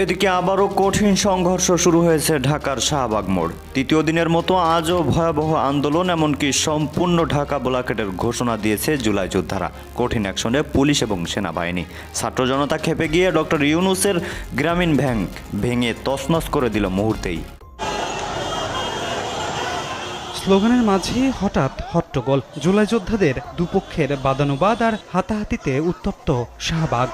এদিকে আবারও কঠিন সংঘর্ষ শুরু হয়েছে ঢাকার শাহবাগ মোড়। তৃতীয় দিনের মতো আজও ভয়াবহ আন্দোলন, এমনকি সম্পূর্ণ ঢাকা ব্লকেটের ঘোষণা দিয়েছে জুলাই যোদ্ধারা। কঠিন অ্যাকশনে পুলিশ এবং সেনাবাহিনী। ছাত্র জনতা খেপে গিয়ে ডক্টর ইউনুসের গ্রামীণ ব্যাংক ভেঙে তছনছ করে দিল মুহূর্তেই। স্লোগানের মাঝে হঠাৎ হট্টগোল। জুলাই যোদ্ধাদের দুপক্ষের বাদানুবাদ আর হাতাহাতিতে উত্তপ্ত শাহবাগ।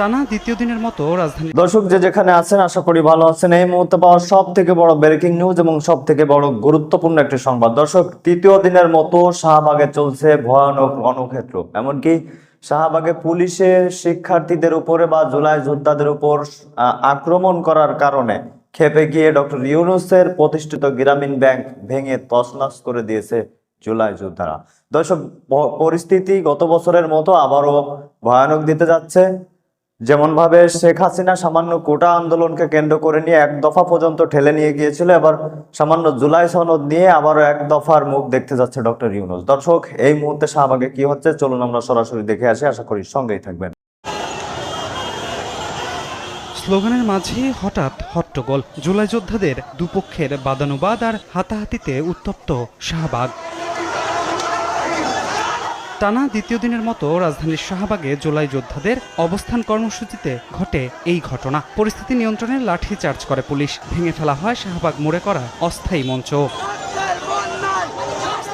টানা দ্বিতীয় দিনের মতো রাজধানী দর্শক যে যেখানে আছেন, আশা করি ভালো আছেন। এই মুহূর্তে পাওয়া সব থেকে বড় ব্রেকিং নিউজ এবং সব থেকে বড় গুরুত্বপূর্ণ একটি সংবাদ। দর্শক, তৃতীয় দিনের মতো শাহবাগে চলছে ভয়ানক রণক্ষেত্র এমনকি শাহবাগে পুলিশের শিক্ষার্থীদের উপরে বা জুলাই যোদ্ধাদের উপর আক্রমণ করার কারণে খেপে গিয়ে ডক্টর ইউনুসের প্রতিষ্ঠিত গ্রামীণ ব্যাংক ভেঙে তছনছ করে দিয়েছে জুলাই যোদ্ধারা। দর্শক পরিস্থিতি গত বছরের মতো আবারও ভয়ানক দিতে যাচ্ছে। যেমন ভাবে শেখ হাসিনা সামান্য কোটা আন্দোলনকে কেন্দ্র করে নিয়ে এক দফা পর্যন্ত ঠেলে নিয়ে গিয়েছিল, এবার সামান্য জুলাই সনদ নিয়ে আবারও এক দফার মুখ দেখতে যাচ্ছে ডক্টর ইউনুস। দর্শক, এই মুহূর্তে শাহবাগে কি হচ্ছে? চলুন আমরা সরাসরি দেখে আসি, আশা করি সঙ্গেই থাকবেন। স্লোগানের মাঝে হঠাৎ হট্টগোল, জুলাই যোদ্ধাদের দুপক্ষের বাদানুবাদ আর হাতাহাতিতে উত্তপ্ত শাহবাগ। টানা দ্বিতীয় দিনের মতো রাজধানীর শাহবাগে জুলাই যোদ্ধাদের অবস্থান কর্মসূচিতে ঘটে এই ঘটনা। পরিস্থিতি নিয়ন্ত্রণে লাঠি চার্জ করে পুলিশ। ভেঙে ফেলা হয় শাহবাগ মোড়ে করা অস্থায়ী মঞ্চ।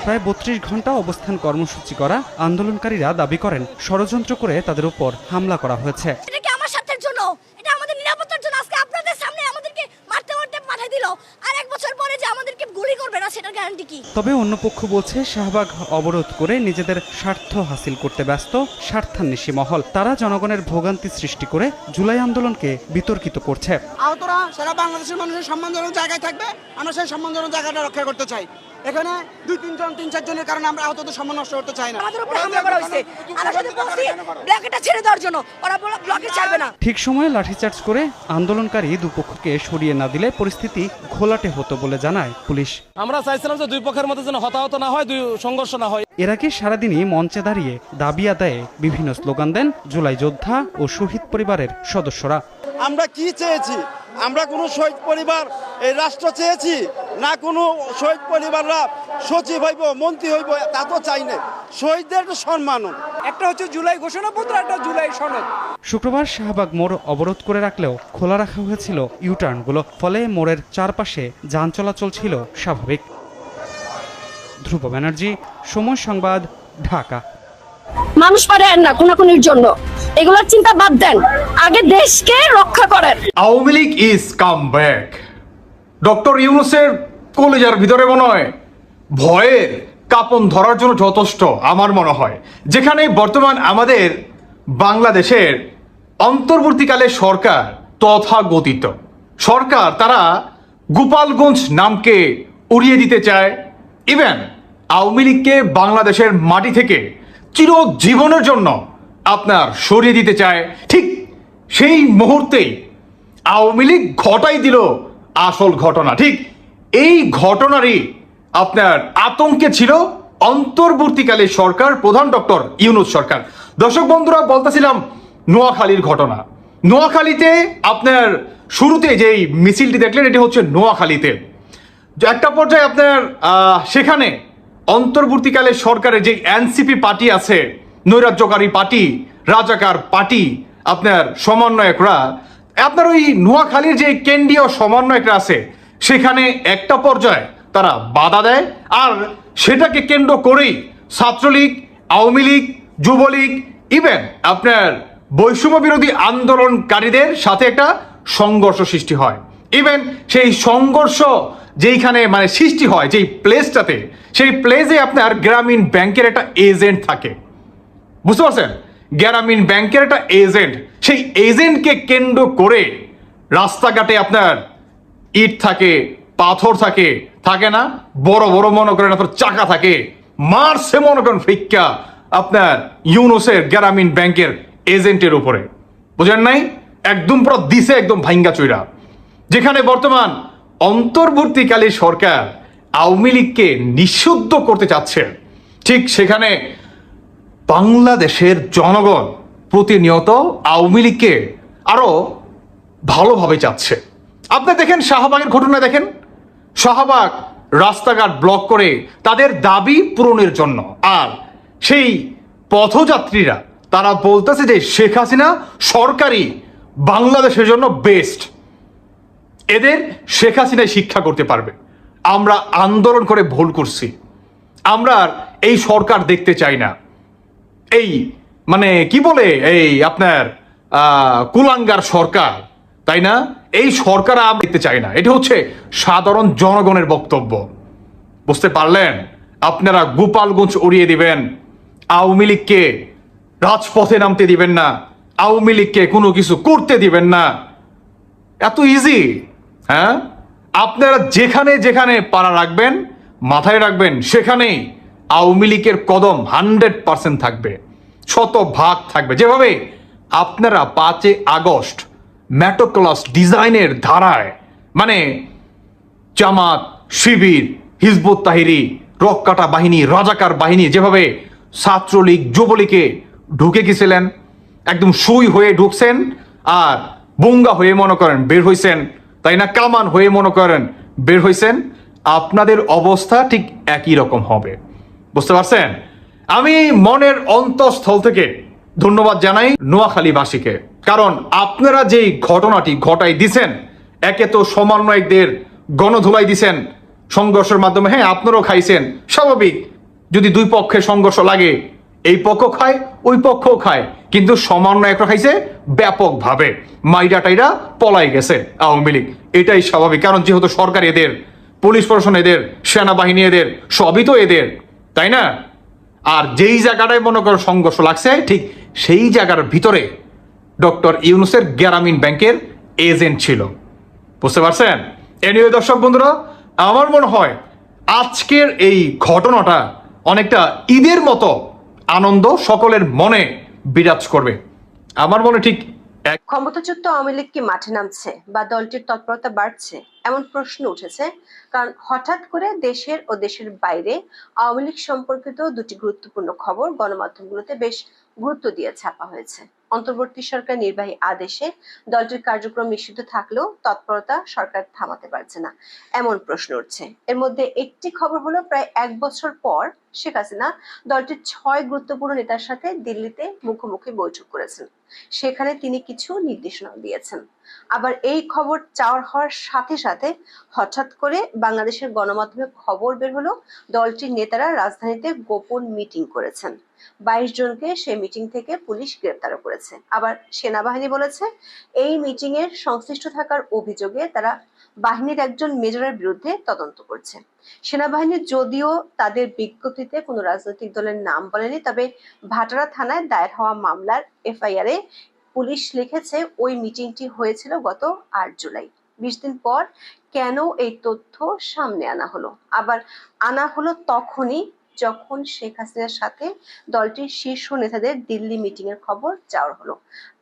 প্রায় বত্রিশ ঘণ্টা অবস্থান কর্মসূচি করা আন্দোলনকারীরা দাবি করেন, ষড়যন্ত্র করে তাদের উপর হামলা করা হয়েছে এটা কি আমার স্বার্থের জন্য এটা আমাদের নিরাপত্তার জন্য আজকে আপনাদের সামনে আমাদেরকে মারতে মারতে পাঠিয়ে দিল আর এক বছর পরে যে আমাদেরকে গুলি করবে না সেটার গ্যারান্টি কি তবে অন্য পক্ষ বলছে, শাহবাগ অবরোধ করে নিজেদের স্বার্থ হাসিল করতে ব্যস্ত স্বার্থান্বেষী মহল। তারা জনগণের ভোগান্তি সৃষ্টি করে জুলাই আন্দোলনকে বিতর্কিত করছে। আহতরা, সারা বাংলাদেশের মানুষের সম্মানজনক জায়গায় থাকবে। আমরা সেই সম্মানজনক জায়গাটা রক্ষা করতে চাই। এখানে দুই তিনজন তিন চারজনের কারণে আমরা আহতদের সম্মান নষ্ট করতে চাই না। আমাদের উপরে হামলা করা হয়েছে। আমরা সাথে বলছি ব্ল্যাকেটটা ছেড়ে দেওয়ার জন্য। ওরা ব্লকে ছাড়বে না। ঠিক সময়ে লাঠিচার্জ করে আন্দোলনকারী দুপক্ষকে সরিয়ে না দিলে পরিস্থিতি ঘোলাটে হতো বলে জানায় পুলিশ। আমরা চাইছিলাম যে দুই পক্ষের মধ্যে যেন হতাহত না হয় দুই সংঘর্ষ না হয়। এর আগে সারাদিনই মঞ্চে দাঁড়িয়ে দাবি আদায়ে বিভিন্ন স্লোগান দেন জুলাই যোদ্ধা ও শহীদ পরিবারের সদস্যরা। আমরা কি চেয়েছি? আমরা কোনো শহীদ পরিবার এই রাষ্ট্র চেয়েছি? না কোনো শহীদ পরিবাররা সচিব হইব মন্ত্রী হইব তা তো চাই না শহীদদের একটা সম্মান একটা হচ্ছে জুলাই ঘোষণাপত্র একটা জুলাই সনদ। শুক্রবার শাহবাগ মোড় অবরোধ করে রাখলেও খোলা রাখা হয়েছিল ইউটার্নগুলো ফলে মোড়ের চারপাশে যান চলাচল ছিল স্বাভাবিক। ধ্রুব ব্যানার্জি সময় সংবাদ ঢাকা। মানুষ পারেন না কোনাকুনির জন্য। এগুলোর চিন্তা বাদ দেন। আগে দেশকে রক্ষা করেন। Awami League is come back. Doctor ইউনুসের কলেজার ভিতরে মনে হয় ভয়ের কাপন ধরার জন্য যথেষ্ট, আমার মনে হয়। যেখানে বর্তমান আমাদের বাংলাদেশের অন্তর্বর্তীকালে সরকার তথাগতিত। সরকার তারা গোপালগঞ্জ নামকে উড়িয়ে দিতে চায়। ইভেন আওয়ামী লীগকে বাংলাদেশের মাটি থেকে চিরজীবনের জন্য আপনার সরিয়ে দিতে চায়। ঠিক সেই মুহূর্তেই আওয়ামী লীগ ঘটাই দিল আসল ঘটনা। ঠিক এই ঘটনারই আপনার আতঙ্কে ছিল অন্তর্বর্তীকালে সরকার, প্রধান ডক্টর ইউনুস সরকার। দর্শক বন্ধুরা, বলতেছিলাম নোয়াখালীর ঘটনা। নোয়াখালীতে আপনার শুরুতে যেই মিছিলটি দেখলেন, এটি হচ্ছে নোয়াখালীতে। একটা পর্যায়ে আপনার সেখানে অন্তর্বর্তীকালে সরকারের যে এনসিপি পার্টি আছে, নৈরাজ্যকারী পার্টি, রাজাকার পার্টি, আপনার সমন্বয়করা, আপনার ওই নোয়াখালীর যে কেন্দ্রীয় সমন্বয়করা আছে, সেখানে একটা পর্যায়ে তারা বাধা দেয় আর সেটাকে কেন্দ্র করেই ছাত্রলীগ, আওয়ামী লীগ, যুবলীগ ইভেন আপনার বৈষম্য বিরোধী আন্দোলনকারীদের সাথে একটা সংঘর্ষ সৃষ্টি হয়। ইভেন সেই সংঘর্ষ যেইখানে মানে সৃষ্টি হয়, যেই প্লেসটাতে সেই প্লেসে আপনার গ্রামীণ ব্যাংকের একটা এজেন্ট থাকে। বুঝতে পারছেন? গ্রামীণ ব্যাংকের একটা এজেন্ট সেই এজেন্টকে কেন্দ্র করে রাস্তাঘাটে আপনার ইট থাকে, পাথর থাকে থাকে না? বড় বড় মনে করেন আপনার চাকা থাকে। মারছে মনে করেন ফিক্কা আপনার ইউনুসের গ্রামীণ ব্যাংকের এজেন্টের উপরে। বুঝেন নাই? একদম পুরো দিছে, একদম ভাঙ্গা চৈরা যেখানে বর্তমান অন্তর্বর্তীকালী সরকার আওয়ামী লীগকে নিষিদ্ধ করতে চাচ্ছে ঠিক সেখানে বাংলাদেশের জনগণ প্রতিনিয়ত আওয়ামী লীগকে আরও ভালোভাবে চাচ্ছে। আপনি দেখেন শাহবাগের ঘটনা দেখেন? শাহবাগ রাস্তাঘাট ব্লক করে তাদের দাবি পূরণের জন্য। আর সেই পথযাত্রীরা, তারা বলতেছে যে শেখ হাসিনা সরকারি বাংলাদেশের জন্য বেস্ট এদের শেখ হাসিনায় শিক্ষা করতে পারবে। আমরা আন্দোলন করে ভুল করছি। আমরা এই সরকার দেখতে চাই না। এই মানে কি বলে? এই আপনার কুলাঙ্গার সরকার, তাই না? এই সরকার আমরা দেখতে চাই না। এটা হচ্ছে সাধারণ জনগণের বক্তব্য। বুঝতে পারলেন? আপনারা গোপালগঞ্জ উড়িয়ে দিবেন। আওয়ামী লীগকে রাজপথে নামতে দিবেন না। আওয়ামী লীগকে কোনো কিছু করতে দিবেন না। এত ইজি হ্যাঁ? আপনারা যেখানে যেখানে পাড়া রাখবেন, মাথায় রাখবেন, সেখানেই আওয়ামী লীগের কদম হান্ড্রেড পার্সেন্ট থাকবে শত ভাগ থাকবে। যেভাবে আপনারা পাঁচে আগস্ট ম্যাটোক্লাস ডিজাইনের ধারায় মানে জামাত, শিবির, হিজবুত তাহিরি, রক্কাটা বাহিনী, রাজাকার বাহিনী, যেভাবে ছাত্রলীগ, যুবলীগে ঢুকে গেছিলেন, একদম সুই হয়ে ঢুকছেন আর বুঙ্গা হয়ে মনে করেন বের হইছেন তাই না কামান হয়ে মনে করেন বের হয়েছেন আপনাদের অবস্থা ঠিক একই রকম হবে। বুঝতে পারছেন? আমি মনের অন্তঃস্থল থেকে ধন্যবাদ জানাই নোয়াখালীবাসীকে। কারণ আপনারা যেই ঘটনাটি ঘটাই দিছেন, একে তো সমন্বয়কদের গণধুলাই দিছেন সংঘর্ষের মাধ্যমে। হ্যাঁ আপনারাও খাইছেন, স্বাভাবিক। যদি দুই পক্ষে সংঘর্ষ লাগে, এই পক্ষ খায়, ওই পক্ষও খায়। কিন্তু সমন্বয়করা খাইছে ব্যাপকভাবে। মাইরা টাইরা পলাই গেছে আওয়ামী লীগ। এটাই স্বাভাবিক, কারণ যেহেতু সরকার এদের, পুলিশ প্রশাসন এদের, সেনাবাহিনী এদের, সবই তো এদের, তাই না? আর যেই জায়গাটায় মনে করো সংঘর্ষ লাগছে, ঠিক সেই জায়গার ভিতরে ডক্টর ইউনুসের গ্রামীণ ব্যাংকের এজেন্ট ছিল। বুঝতে পারছেন? এনিওয়ে দর্শক বন্ধুরা, আমার মনে হয় আজকের এই ঘটনাটা অনেকটা ঈদের মতো আনন্দ সকলের মনে বিরাজ করবে। আমার মনে ঠিক ক্ষমতাচ্যুত আওয়ামী লীগ কি মাঠে নামছে বা দলটির তৎপরতা বাড়ছে? এমন প্রশ্ন উঠেছে। কারণ হঠাৎ করে দেশের ও দেশের বাইরে আওয়ামী লীগ সম্পর্কিত দুটি গুরুত্বপূর্ণ খবর গণমাধ্যমগুলোতে বেশ গুরুত্ব দিয়ে ছাপা হয়েছে। অন্তর্বর্তী সরকার নির্বাহী আদেশে দলটির কার্যক্রম নিষিদ্ধ থাকলেও তৎপরতা সরকার থামাতে পারছে না। এমন প্রশ্ন উঠছে। এর মধ্যে একটি খবর হলো, প্রায় এক বছর পর শেখ হাসিনা দলটির ছয় গুরুত্বপূর্ণ নেতার সাথে দিল্লিতে মুখোমুখি বৈঠক করেছেন। সেখানে তিনি কিছু নির্দেশনা দিয়েছেন। আবার এই খবর চাওয়ার হওয়ার সাথে সাথে হঠাৎ করে বাংলাদেশের গণমাধ্যমে খবর বের হলো, দলটির নেতারা রাজধানীতে গোপন মিটিং করেছেন। বাইশ জনকে সেই মিটিং থেকে পুলিশ গ্রেপ্তার করেছে। আবার সেনাবাহিনী বলেছে, এই মিটিং এর সংশ্লিষ্ট থাকার অভিযোগে তারা বাহিনীর একজন মেজরের বিরুদ্ধে তদন্ত করছে। সেনাবাহিনী যদিও তাদের বিজ্ঞপ্তিতে কোনো রাজনৈতিক দলের নাম বলেনি, তবে ভাটারা থানায় দায়ের হওয়া মামলার এফআইআর পুলিশ লিখেছে ওই মিটিংটি হয়েছিল গত আট জুলাই। বিশ দিন পর কেন এই তথ্য সামনে আনা হলো? আবার আনা হলো তখনই যখন শেখ হাসিনার সাথে দলটির শীর্ষ নেতাদের দিল্লি মিটিং এর খবর চাওয়া হলো।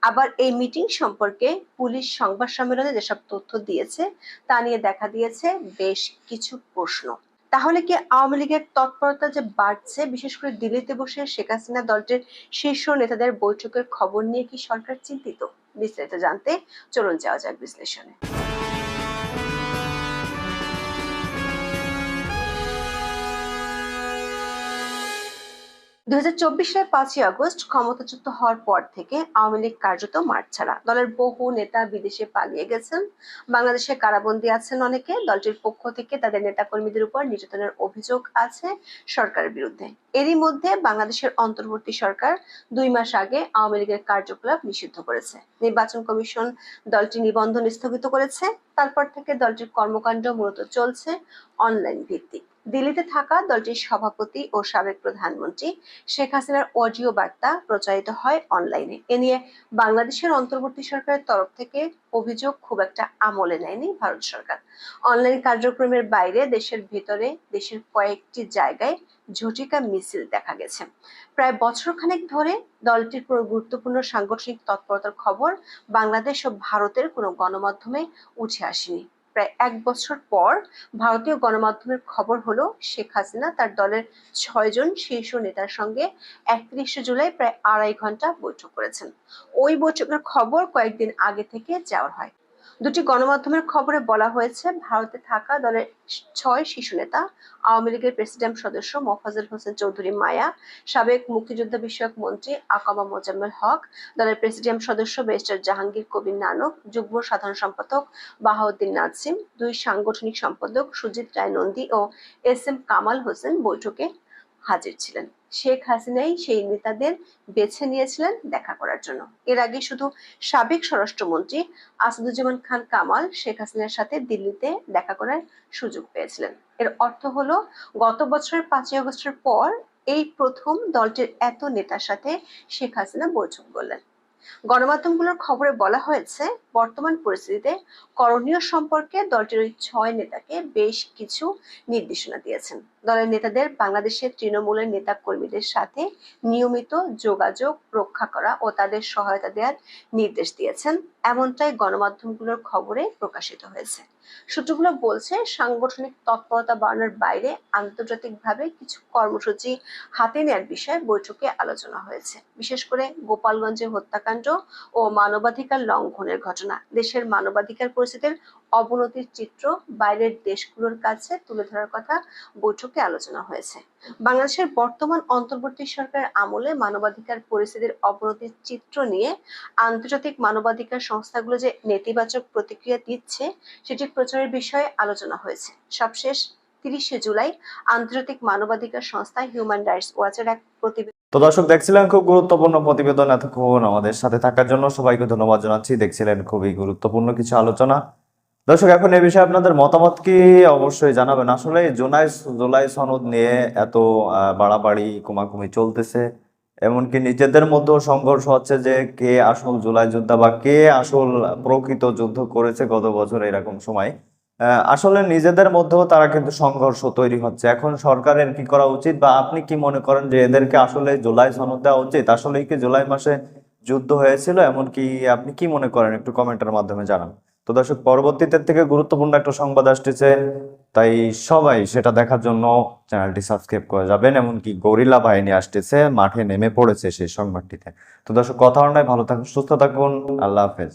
আবার এই মিটিং সম্পর্কে পুলিশ সংবাদ সম্মেলনে যেসব তথ্য দিয়েছে, তা নিয়ে দেখা দিয়েছে বেশ কিছু প্রশ্ন। তাহলে কি আওয়ামী লীগের তৎপরতা যে বাড়ছে, বিশেষ করে দিল্লিতে বসে শেখ হাসিনা দলটির শীর্ষ নেতাদের বৈঠকের খবর নিয়ে কি সরকার চিন্তিত? বিস্তারিত জানতে চলুন যাওয়া যাক বিশ্লেষণে। দুই হাজার চব্বিশ সালের পাঁচই আগস্ট ক্ষমতাচ্যুত হওয়ার পর থেকে আওয়ামী লীগ কার্যত মাঠ ছাড়া দলের বহু নেতা বিদেশে পালিয়ে গেছেন। বাংলাদেশে কারাবন্দী আছেন অনেকে। দলটির পক্ষ থেকে তাদের নেতাকর্মীদের উপর নির্যাতনের অভিযোগ আছে সরকারের বিরুদ্ধে। এরই মধ্যে বাংলাদেশের অন্তর্বর্তী সরকার দুই মাস আগে আওয়ামী লীগের কার্যকলাপ নিষিদ্ধ করেছে। নির্বাচন কমিশন দলটি নিবন্ধন স্থগিত করেছে। তারপর থেকে দলটির কর্মকাণ্ড মূলত চলছে অনলাইন ভিত্তিক। দিল্লিতে থাকা দলটির সভাপতি ও সাবেক প্রধানমন্ত্রী শেখ হাসিনার অডিও বার্তা প্রচারিত হয় অনলাইনে। এ নিয়ে বাংলাদেশের অন্তর্বর্তী সরকারের তরফ থেকে অভিযোগ খুব একটা আমলে নেয়নি ভারত সরকার। অনলাইন কার্যক্রমের বাইরে দেশের ভেতরে দেশের কয়েকটি জায়গায় ঝটিকা মিছিল দেখা গেছে। প্রায় বছরখানেক ধরে দলটির কোনো গুরুত্বপূর্ণ সাংগঠনিক তৎপরতার খবর বাংলাদেশ ও ভারতের কোনো গণমাধ্যমে উঠে আসেনি। প্রায় এক বছর পর ভারতীয় গণমাধ্যমের খবর হলো, শেখ হাসিনা তার দলের ছয়জন শীর্ষ নেতার সঙ্গে একত্রিশে জুলাই প্রায় আড়াই ঘণ্টা বৈঠক করেছেন। ওই বৈঠকের খবর কয়েকদিন আগে থেকে যাওয়া হয়। দুটি গণমাধ্যমের খবরে বলা হয়েছে, ভারতে থাকা দলের ছয় শিশু নেতা, আওয়ামী লীগের প্রেসিডেন্ট সদস্য মোফাজল হোসেন চৌধুরী মায়া, সাবেক মুক্তিযোদ্ধা বিষয়ক মন্ত্রী আকামা মোজাম্মেল হক, দলের প্রেসিডিয়াম সদস্য ব্যারিস্টার জাহাঙ্গীর কবির নানক, যুগ্ম সাধারণ সম্পাদক বাহাউদ্দিন নাজিম, দুই সাংগঠনিক সম্পাদক সুজিত রায় নন্দী ও এস এম কামাল হোসেন বৈঠকে হাজির ছিলেন। শেখ হাসিনাই সেই নেতাদের বেছে নিয়েছিলেন দেখা করার জন্য। এর আগে শুধু সাবেক স্বরাষ্ট্রমন্ত্রী আসাদুজ্জামান খান কামাল শেখ হাসিনার সাথে দিল্লিতে দেখা করার সুযোগ পেয়েছিলেন। এর অর্থ হলো, গত বছরের পাঁচই আগস্টের পর এই প্রথম দলটির এত নেতার সাথে শেখ হাসিনা বৈঠক করলেন। গণমাধ্যমগুলোর খবরে বলা হয়েছে বর্তমান পরিস্থিতিতে করণীয় সম্পর্কে দলটির ওই ছয় নেতাকে বেশ কিছু নির্দেশনা দিয়েছেন। দলের নেতাদের বাংলাদেশের তৃণমূলের নেতা কর্মীদের সাথে নিয়মিত যোগাযোগ রক্ষা করা ও তাদের সহায়তা দেওয়ার নির্দেশ দিয়েছেন। এমনটাই গণমাধ্যমগুলোর খবরে প্রকাশিত হয়েছে। সূত্রগুলো বলছে, সাংগঠনিক তৎপরতা বাড়ানোর বাইরে আন্তর্জাতিকভাবে কিছু কর্মসূচি হাতে নেয়ার বিষয়ে বৈঠকে আলোচনা হয়েছে। বিশেষ করে গোপালগঞ্জে হত্যাকাণ্ড ও মানবাধিকার লঙ্ঘনের ঘটনা। দেশের মানবাধিকার পরিস্থিতির অবনতির চিত্র বাইরের দেশগুলোর কাছে তুলে ধরার কথা বৈঠকে আলোচনা হয়েছে। বাংলাদেশের বর্তমান অন্তর্বর্তী সরকারের আমলে মানবাধিকার পরিস্থিতির অবনতির চিত্র নিয়ে আন্তর্জাতিক মানবাধিকার সংস্থাগুলো যে নেতিবাচক প্রতিক্রিয়া দিচ্ছে, সেটি প্রচারের বিষয়ে আলোচনা হয়েছে। সবশেষ তিরিশে জুলাই আন্তর্জাতিক মানবাধিকার সংস্থা হিউম্যান রাইটস ওয়াচের এক প্রতিবেদন তো দর্শক, দেখছিলেন খুব গুরুত্বপূর্ণ প্রতিবেদন এতক্ষণ আমাদের সাথে থাকার জন্য। সবাইকে ধন্যবাদ জানাচ্ছি। দেখছিলেন খুবই গুরুত্বপূর্ণ কিছু আলোচনা। দর্শক, এখন এই বিষয়ে আপনাদের মতামত কি অবশ্যই জানাবেন। আসলে জুলাই জুলাই সনদ নিয়ে এত বাড়াবাড়ি, কুমাকুমি চলতেছে। এমনকি নিজেদের মধ্যেও সংঘর্ষ হচ্ছে যে কে আসল জুলাই যোদ্ধা বা কে আসল প্রকৃত যুদ্ধ করেছে গত বছর এরকম সময়। আসলে নিজেদের মধ্যেও তারা কিন্তু সংঘর্ষ তৈরি হচ্ছে। এখন সরকারের কি করা উচিত বা আপনি কি মনে করেন যে এদেরকে আসলে জুলাই সনদ দেওয়া উচিত? আসলে কি জুলাই মাসে যুদ্ধ হয়েছিল? এমনকি আপনি কি মনে করেন? একটু কমেন্টের মাধ্যমে জানান। তো দর্শক, পরবর্তীতে থেকে গুরুত্বপূর্ণ একটা সংবাদ আসতেছে। তাই সবাই সেটা দেখার জন্য চ্যানেলটি সাবস্ক্রাইব করে যাবেন। এমনকি গরিলা বাহিনী আসতেছে, মাঠে নেমে পড়েছে সেই সংবাদটিতে। তো দর্শক, কথা নয় ভালো থাকুন, সুস্থ থাকুন। আল্লাহ হাফেজ।